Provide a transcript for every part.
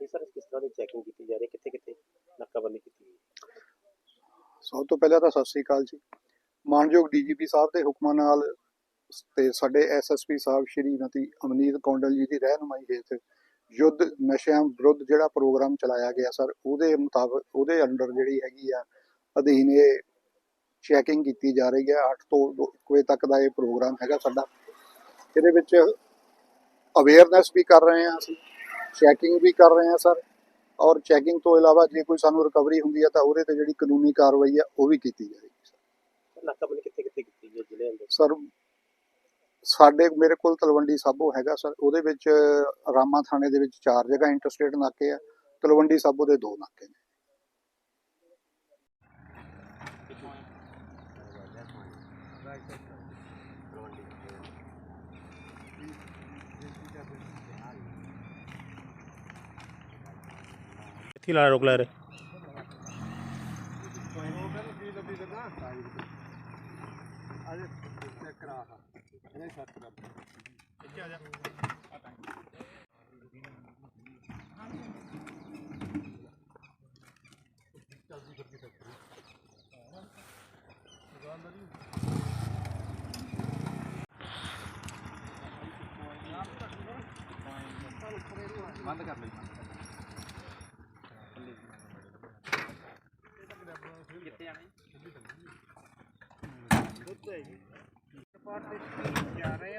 ਇਹ ਸਰ ਕਿਸ ਤਰ੍ਹਾਂ ਦੀ ਚੈਕਿੰਗ ਕੀਤੀ ਜਾ ਰਹੀ ਹੈ? ਕਿੱਥੇ ਕਿੱਥੇ ਨਾਕਾਬੰਦੀ ਕੀਤੀ ਗਈ? ਸਭ ਤੋਂ ਪਹਿਲਾਂ ਤਾਂ ਸਤਿ ਸ੍ਰੀ ਅਕਾਲ ਜੀ। ਮਾਨਯੋਗ ਡੀਜੀਪੀ ਸਾਹਿਬ ਦੇ ਹੁਕਮਾਂ ਨਾਲ ਤੇ ਸਾਡੇ ਐਸਐਸਪੀ ਸਾਹਿਬ ਸ਼੍ਰੀਮਤੀ ਅਮਨੀਤ ਕੌਂਡਲ ਜੀ ਦੀ ਰਹਿਨੁਮਾਈ ਹੇਠ ਯੁੱਧ ਨਸ਼ਿਆਂ ਵਿਰੁੱਧ ਜਿਹੜਾ ਪ੍ਰੋਗਰਾਮ ਚਲਾਇਆ ਗਿਆ ਸਰ, ਉਹਦੇ ਮੁਤਾਬਕ, ਉਹਦੇ ਅੰਡਰ ਜਿਹੜੀ ਹੈਗੀ ਆ, ਅਧੀਨ ਇਹ ਚੈਕਿੰਗ ਕੀਤੀ ਜਾ ਰਹੀ ਹੈ। 8 ਤੋਂ 1 ਵਜੇ ਤੱਕ ਦਾ ਇਹ ਪ੍ਰੋਗਰਾਮ ਹੈਗਾ ਸਾਡਾ। ਇਹਦੇ ਵਿੱਚ ਅਵੇਅਰਨੈਸ ਵੀ ਕਰ ਰਹੇ ਹਾਂ ਅਸੀਂ। ਚੈਕਿੰਗ ਵੀ ਕਰ ਰਹੇ ਹਾਂ ਸਰ। ਔਰ ਚੈਕਿੰਗ ਤੋਂ ਇਲਾਵਾ ਜੇ ਕੋਈ ਸਾਨੂੰ ਰਿਕਵਰੀ ਹੁੰਦੀ ਹੈ ਤਾਂ ਉਹਦੇ ਤੇ ਜਿਹੜੀ ਕਾਨੂੰਨੀ ਕਾਰਵਾਈ ਹੈ ਉਹ ਵੀ ਕੀਤੀ ਜਾਏਗੀ ਸਰ। ਨਾਕਾਬੰਦੀ ਕਿੱਥੇ ਕਿੱਥੇ ਕੀਤੀ ਗਈ ਜ਼ਿਲ੍ਹੇ ਅੰਦਰ? ਸਰ ਸਾਡੇ ਮੇਰੇ ਕੋਲ ਤਲਵੰਡੀ ਸਾਬੋ ਹੈਗਾ ਸਰ। ਉਹਦੇ ਵਿੱਚ ਰਾਮਾ ਥਾਣੇ ਦੇ ਵਿੱਚ ਚਾਰ ਜਗ੍ਹਾ ਇੰਟਰਸਟੇਟ ਨਾਕੇ ਆ। ਤਲਵੰਡੀ ਸਾਬੋ ਦੇ ਦੋ ਨਾਕੇ ਨੇ। कितीला रोखला रे ਬੰਦ ਕਰ ਲਈ ਕਿੱਥੇ ਲਾ ਰੋਕ ਲਾ ਰਹੇ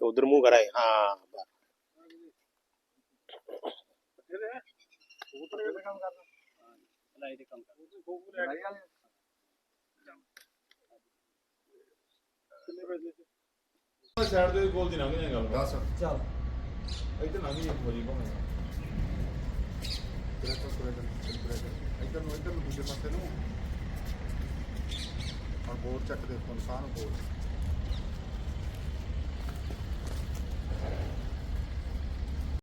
उधर मुंह कराए हाँ काम करना ਤੱਕ ਦਿਖਾ ਜਾਏਗਾ ਉਧਰ ਮੂੰਹ ਕਰਾਏ ਹਾਂ ਬਸ। ਸਾਈਡ ਦੇ ਕੋਲ ਦੀ ਲੰਘ ਜਾਏਗਾ ਦੱਸ। ਚੱਲ। ਇੱਧਰ ਲੰਘ ਜੀ ਇੱਕ ਵਾਰੀ ਭਾਵੇਂ। ਇੱਧਰ ਇੱਧਰ ਨੂੰ ਇੱਧਰ ਨੂੰ ਦੂਜੇ ਪਾਸੇ ਨੂੰ। ਹੁਣ ਬੋਰਡ ਚੱਕ ਦੇ ਕੋਲ ਸਾਹ ਨੂੰ ਬੋਰਡ।